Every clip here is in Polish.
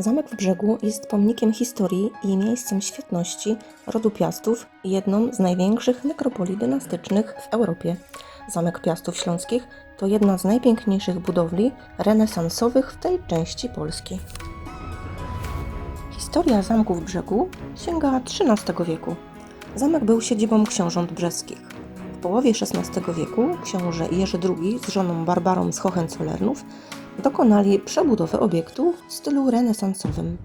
Zamek w Brzegu jest pomnikiem historii i miejscem świetności rodu Piastów jedną z największych nekropolii dynastycznych w Europie. Zamek Piastów Śląskich to jedna z najpiękniejszych budowli renesansowych w tej części Polski. Historia zamku w Brzegu sięga XIII wieku. Zamek był siedzibą książąt brzeskich. W połowie XVI wieku książę Jerzy II z żoną Barbarą z Hohenzollernów dokonali przebudowy obiektu w stylu renesansowym,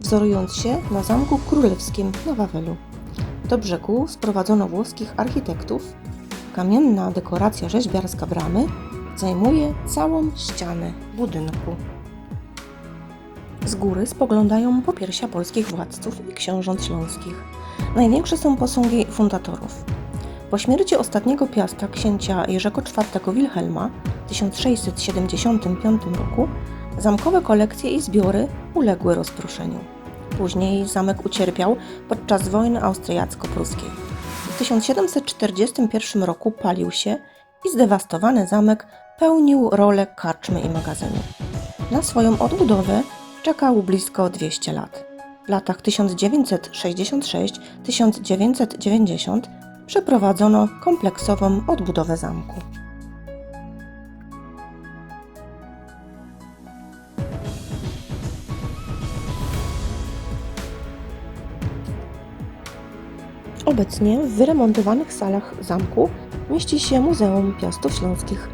wzorując się na Zamku Królewskim na Wawelu. Do brzegu sprowadzono włoskich architektów. Kamienna dekoracja rzeźbiarska bramy zajmuje całą ścianę budynku. Z góry spoglądają popiersia polskich władców i książąt śląskich. Największe są posągi fundatorów. Po śmierci ostatniego piasta księcia Jerzego IV Wilhelma w 1675 roku zamkowe kolekcje i zbiory uległy rozproszeniu. Później zamek ucierpiał podczas wojny austriacko-pruskiej. W 1741 roku palił się i zdewastowany zamek pełnił rolę karczmy i magazynu. Na swoją odbudowę czekał blisko 200 lat. W latach 1966-1990 przeprowadzono kompleksową odbudowę zamku. Obecnie w wyremontowanych salach zamku mieści się Muzeum Piastów Śląskich.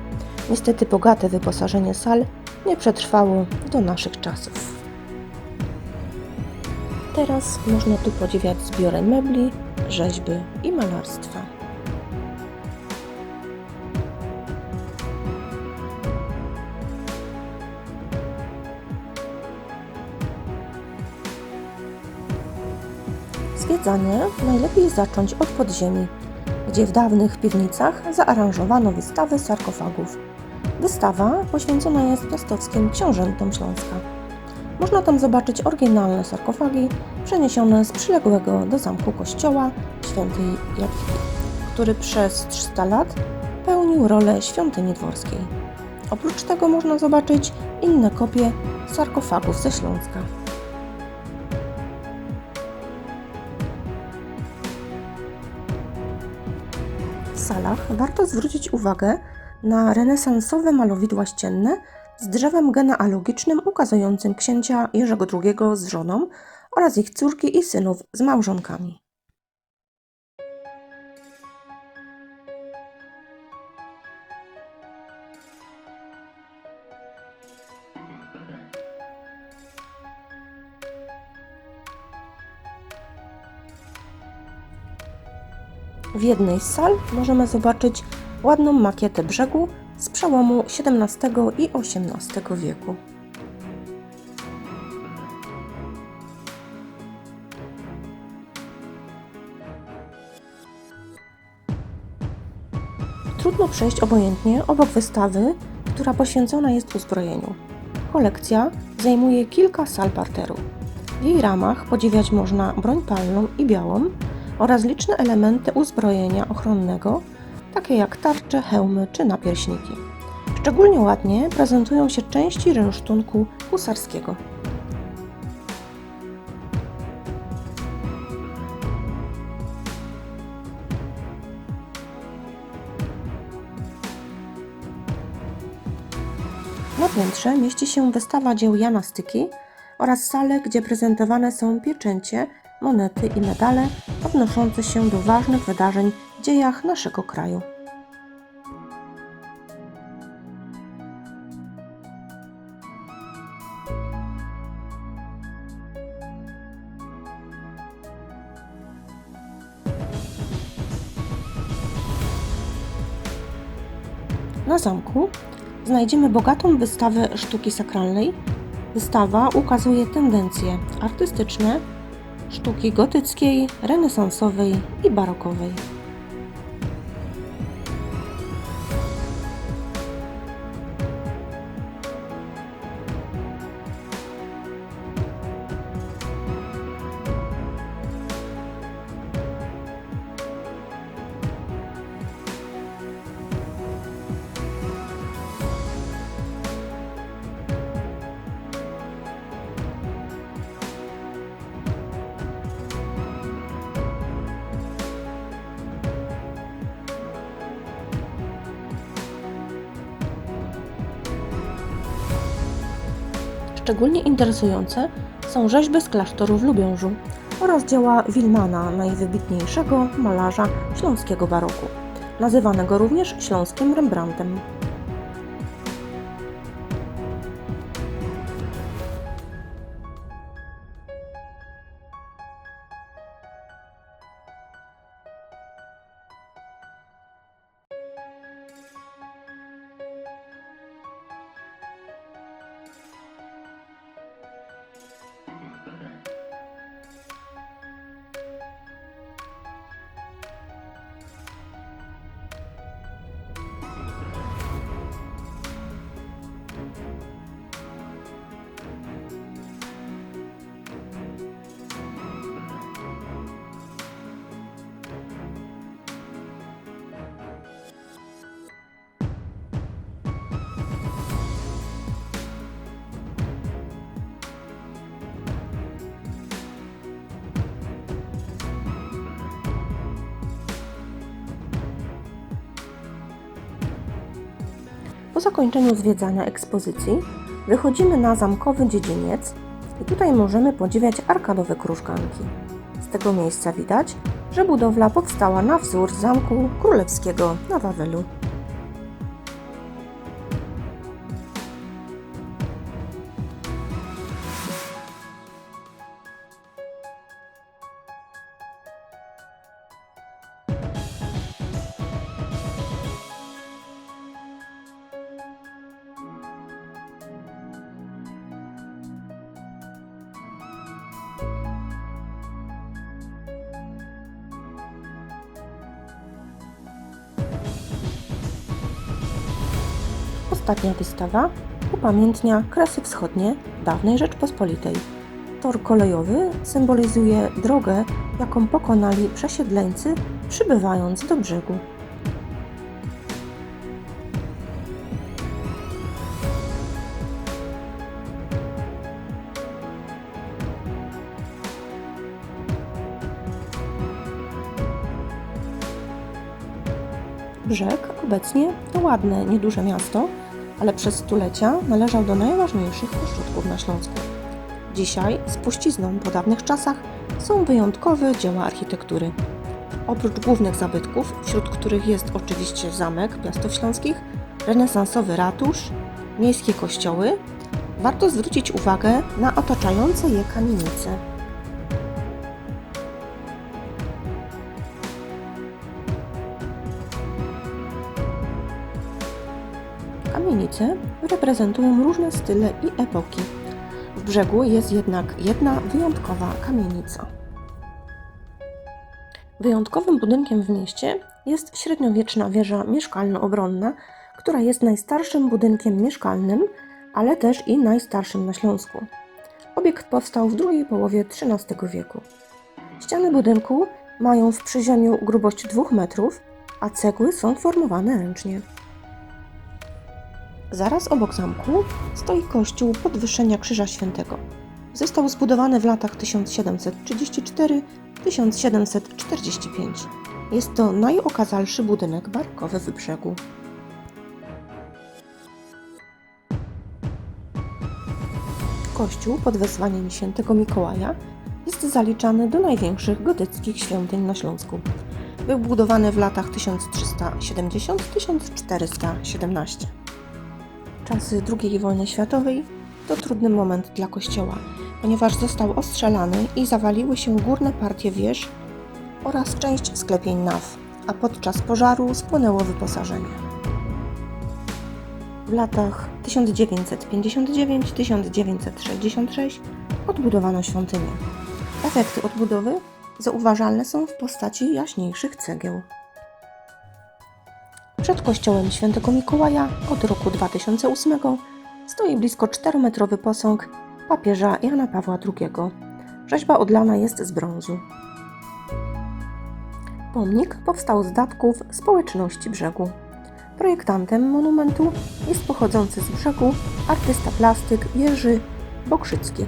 Niestety bogate wyposażenie sal nie przetrwało do naszych czasów. Teraz można tu podziwiać zbiory mebli, rzeźby i malarstwa. Zwiedzanie najlepiej zacząć od podziemi, gdzie w dawnych piwnicach zaaranżowano wystawę sarkofagów. Wystawa poświęcona jest piastowskim książętom Śląska. Można tam zobaczyć oryginalne sarkofagi przeniesione z przyległego do zamku kościoła świętej Jadwigi, który przez 300 lat pełnił rolę świątyni dworskiej. Oprócz tego można zobaczyć inne kopie sarkofagów ze Śląska. W salach warto zwrócić uwagę na renesansowe malowidła ścienne z drzewem genealogicznym ukazującym księcia Jerzego II z żoną oraz ich córki i synów z małżonkami. W jednej z sal możemy zobaczyć ładną makietę brzegu z przełomu XVII i XVIII wieku. Trudno przejść obojętnie obok wystawy, która poświęcona jest uzbrojeniu. Kolekcja zajmuje kilka sal parteru. W jej ramach podziwiać można broń palną i białą oraz liczne elementy uzbrojenia ochronnego, takie jak tarcze, hełmy czy napierśniki. Szczególnie ładnie prezentują się części rynsztunku husarskiego. Na piętrze mieści się wystawa dzieł Jana Styki oraz sale, gdzie prezentowane są pieczęcie, monety i medale odnoszące się do ważnych wydarzeń dziejach naszego kraju. Na zamku znajdziemy bogatą wystawę sztuki sakralnej. Wystawa ukazuje tendencje artystyczne sztuki gotyckiej, renesansowej i barokowej. Szczególnie interesujące są rzeźby z klasztoru w Lubiążu oraz dzieła Wilmana, najwybitniejszego malarza śląskiego baroku, nazywanego również śląskim Rembrandtem. Po zakończeniu zwiedzania ekspozycji wychodzimy na zamkowy dziedziniec i tutaj możemy podziwiać arkadowe krużganki. Z tego miejsca widać, że budowla powstała na wzór Zamku Królewskiego na Wawelu. Ostatnia wystawa upamiętnia Kresy Wschodnie dawnej Rzeczpospolitej. Tor kolejowy symbolizuje drogę, jaką pokonali przesiedleńcy przybywając do brzegu. Brzeg obecnie to ładne, nieduże miasto, ale przez stulecia należał do najważniejszych ośrodków na Śląsku. Dzisiaj, spuścizną po dawnych czasach, są wyjątkowe dzieła architektury. Oprócz głównych zabytków, wśród których jest oczywiście zamek Piastów Śląskich, renesansowy ratusz, miejskie kościoły, warto zwrócić uwagę na otaczające je kamienice. Kamienice reprezentują różne style i epoki. W brzegu jest jednak jedna wyjątkowa kamienica. Wyjątkowym budynkiem w mieście jest średniowieczna wieża mieszkalno-obronna, która jest najstarszym budynkiem mieszkalnym, ale też i najstarszym na Śląsku. Obiekt powstał w drugiej połowie XIII wieku. Ściany budynku mają w przyziemiu grubość 2 metrów, a cegły są formowane ręcznie. Zaraz obok zamku stoi kościół Podwyższenia Krzyża Świętego. Został zbudowany w latach 1734-1745. Jest to najokazalszy budynek barokowy w brzegu. Kościół pod wezwaniem świętego Mikołaja jest zaliczany do największych gotyckich świątyń na Śląsku. Był budowany w latach 1370-1417. Czasy II wojny światowej to trudny moment dla kościoła, ponieważ został ostrzelany i zawaliły się górne partie wież oraz część sklepień naw, a podczas pożaru spłynęło wyposażenie. W latach 1959-1966 odbudowano świątynię. Efekty odbudowy zauważalne są w postaci jaśniejszych cegieł. Przed kościołem świętego Mikołaja od roku 2008 stoi blisko 4-metrowy posąg papieża Jana Pawła II. Rzeźba odlana jest z brązu. Pomnik powstał z datków społeczności brzegu. Projektantem monumentu jest pochodzący z brzegu artysta plastyk Jerzy Bokrzycki.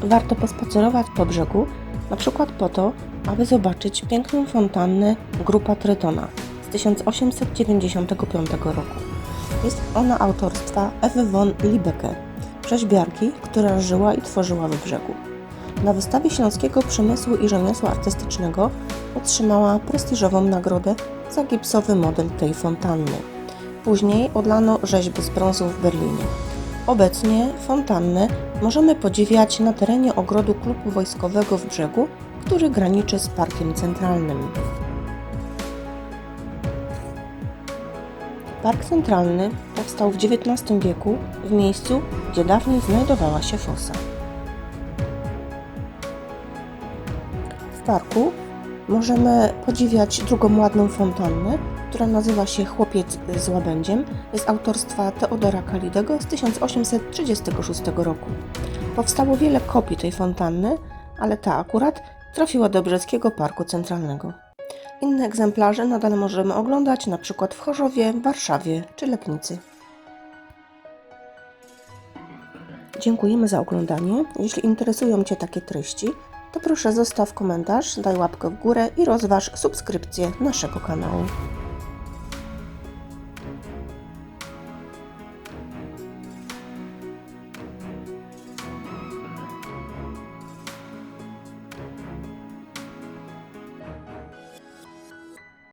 Warto pospacerować po brzegu, na przykład po to, aby zobaczyć piękną fontannę Grupa Tretona z 1895 roku. Jest ona autorstwa Ewy von Libecke, rzeźbiarki, która żyła i tworzyła w brzegu. Na wystawie Śląskiego Przemysłu i Rzemiosła Artystycznego otrzymała prestiżową nagrodę za gipsowy model tej fontanny. Później odlano rzeźby z brązu w Berlinie. Obecnie fontannę możemy podziwiać na terenie ogrodu klubu wojskowego w brzegu, który graniczy z Parkiem Centralnym. Park Centralny powstał w XIX wieku w miejscu, gdzie dawniej znajdowała się fosa. W parku możemy podziwiać drugą ładną fontannę, która nazywa się Chłopiec z łabędziem. Jest autorstwa Teodora Kalidego z 1836 roku. Powstało wiele kopii tej fontanny, ale ta akurat trafiła do Brzeskiego Parku Centralnego. Inne egzemplarze nadal możemy oglądać przykład w Chorzowie, Warszawie czy Lepnicy. Dziękujemy za oglądanie. Jeśli interesują Cię takie treści, to proszę zostaw komentarz, daj łapkę w górę i rozważ subskrypcję naszego kanału.